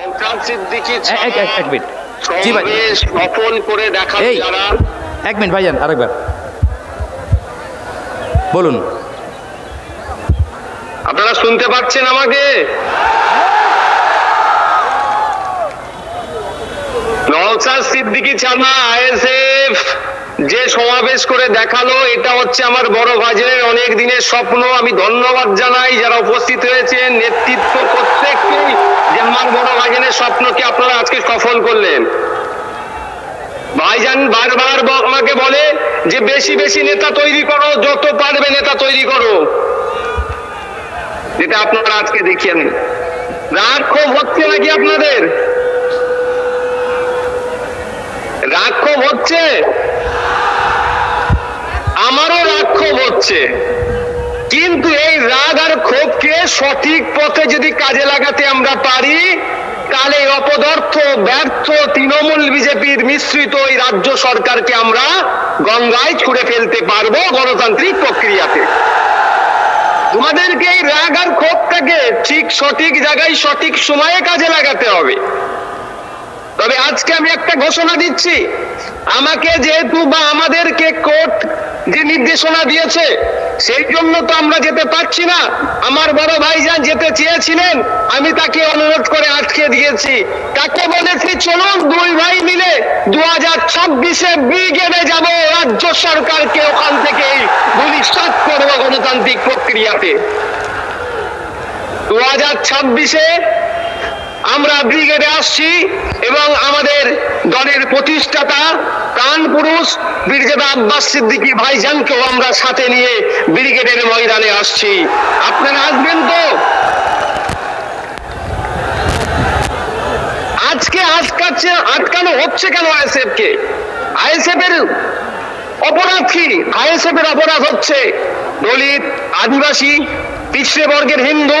এক মিনিট। জি ভাই। সফল করে দেখান এক মিনিট ভাইজান আরেকবার। বলুন। আপনারা শুনতে পাচ্ছেন আমাকে? নওশাদ সিদ্দিকী ছাড়া আইএসএফ যে সমাবেশ করে দেখাল এটা হচ্ছে আমার বড় ভাজের অনেক দিনের স্বপ্ন। আমি ধন্যবাদ জানাই যারা উপস্থিত হয়েছেন নেতৃত্ব প্রত্যেককেই। যে আমার বড় ভাজনের স্বপ্নকে আপনারা আজকে সফল করলেন। ভাইজান বারবার আমাকে বলে যে বেশি বেশি নেতা তৈরি করো, যত পারবে নেতা তৈরি করো। যেটা আপনারা আজকে দেখিয়ে রাগ ক্ষোভ হচ্ছে নাকি আপনাদের? রাগ ক্ষোভ হচ্ছে? আমারও রাগ ক্ষোভ হচ্ছে। সঠিক পথে যদি কাজে লাগাতে আমরা পারি, তাহলে অপদার্থ, ব্যর্থ তৃণমূল বিজেপির মিশ্রিত এই রাজ্য সরকারকে আমরা গঙ্গায় ছুড়ে ফেলতে পারব গণতান্ত্রিক প্রক্রিয়াতে। তোমাদেরকে এই রাগ আর ক্ষোভটাকে ঠিক সঠিক জায়গায়, সঠিক সময়ে কাজে লাগাতে হবে। তবে আজকে আমি একটা ঘোষণা দিচ্ছি। আমাকে যেহেতু বা আমাদেরকে কোর্ট যে নির্দেশনা দিয়েছে সেই জন্য তো আমরা যেতে পারছি না। আমার বড় ভাইজান যেতে চেয়েছিলেন, আমি তাকে অনুরোধ করে আটকে দিয়েছি। তাকে বলেছি, চলুন দুই ভাই মিলে দু হাজার ছাব্বিশে ব্রিগেডে যাব। রাজ্য সরকারকে ওখান থেকেই ভবিষ্যৎ করব গণতান্ত্রিক প্রক্রিয়াতে। দু হাজার ছাব্বিশে আমরা ব্রিগেডে আসছি এবং আমাদের দলের প্রতিষ্ঠাতা প্রাণ পুরুষ ব্রিগেড আব্বাস সিদ্দিকী ভাইজানকেও আমরা সাথে নিয়ে ব্রিগেডের ময়দানে আসছি। আপনারা আসবেন তো? আজকে আটকাচ্ছে, আটকানো হচ্ছে কেন আইএসএফ কে আইএসএফ এর অপরাধ কি? আইএসএফ এর অপরাধ হচ্ছে দলিত আদিবাসী, পিছড়ে বর্গের হিন্দু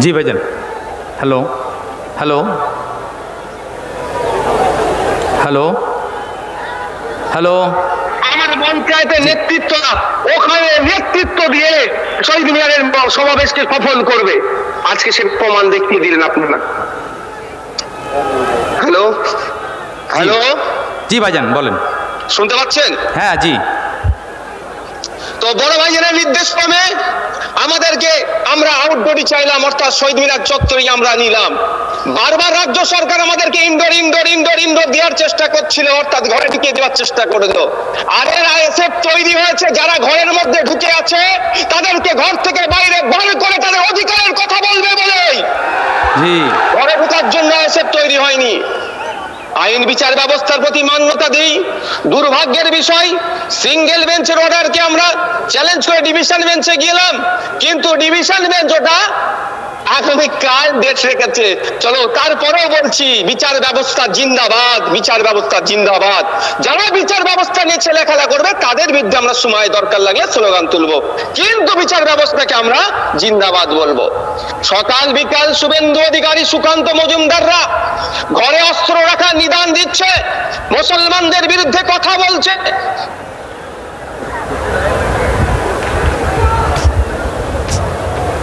জি ভাইজান। হ্যালো। হ্যালো। হ্যালো। হ্যালো। আমার পঞ্চায়েতের নেতৃত্ব ওখানে নেতৃত্ব দিয়ে শহীদ মিনারের সমাবেশকে সফল করবে। আজকে সে প্রমাণ দেখিয়ে দিলেন আপনারা। হ্যালো। হ্যালো। জি ভাইজান বলেন। শুনতে পাচ্ছেন? হ্যাঁ জি। তো বড় ভাইজানের নির্দেশ ক্রমে আমাদেরকে আমরা আউটডোরই চাইলাম অর্থাৎ শহীদ মিনার চত্বরই আমরা নিলাম। বারবার রাজ্য সরকার আমাদেরকে ইনডোর ইনডোর ইনডোর ইনডোর দেওয়ার চেষ্টা করছিল অর্থাৎ ঘরে ঢুকিয়ে দেওয়ার চেষ্টা করে দিল আর এর আইএসএফ তৈরি হয়েছে যারা ঘরের মধ্যে ঢুকে আছে তাদেরকে ঘর থেকে বাইরে বার করে তাদের অধিকারের কথা বলবে বলেই। ঘরে ঢোকার জন্য আইএসএফ তৈরি হয়নি। আইন বিচার ব্যবস্থার প্রতি মান্যতা দিই। দুর্ভাগ্যের বিষয় সিঙ্গেল বেঞ্চের অর্ডারকে আমরা চ্যালেঞ্জ করে ডিভিশন বেঞ্চে গেলাম। কিন্তু ডিভিশন বেঞ্চ ওটা আগামীকাল ডেট রেখেছে। চলো, তারপরেও বলছি, বিচার ব্যবস্থা জিন্দাবাদ, বিচার ব্যবস্থা জিন্দাবাদ। যারা বিচার ব্যবস্থা নিয়ে ছেলে খেলা করবে, তাদের বিরুদ্ধে আমরা সময় দরকার স্লোগান বিচার ব্যবস্থাকে আমরা জিন্দাবাদ বলব। সকাল বিকাল শুভেন্দু অধিকারী সুকান্ত মজুমদাররা ঘরে অস্ত্র রাখার নিদান দিচ্ছে মুসলমানদের বিরুদ্ধে কথা বলছে।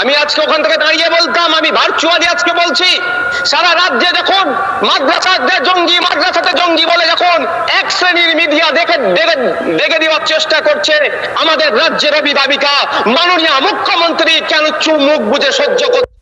আমি আজকে ওখান থেকে দাঁড়িয়ে বলতাম, আমি ভার্চুয়ালি আজকে বলছি, সারা রাজ্যে যখন মাদ্রাসাতে জঙ্গি মাদ্রাসাতে জঙ্গি বলে যখন এক শ্রেণির মিডিয়া দেখে দেখে দেওয়ার চেষ্টা করছে, আমাদের রাজ্যের অভিভাবিকা, মাননীয় মুখ্যমন্ত্রী কেন চু মুখ বুঝে সহ্য করছে?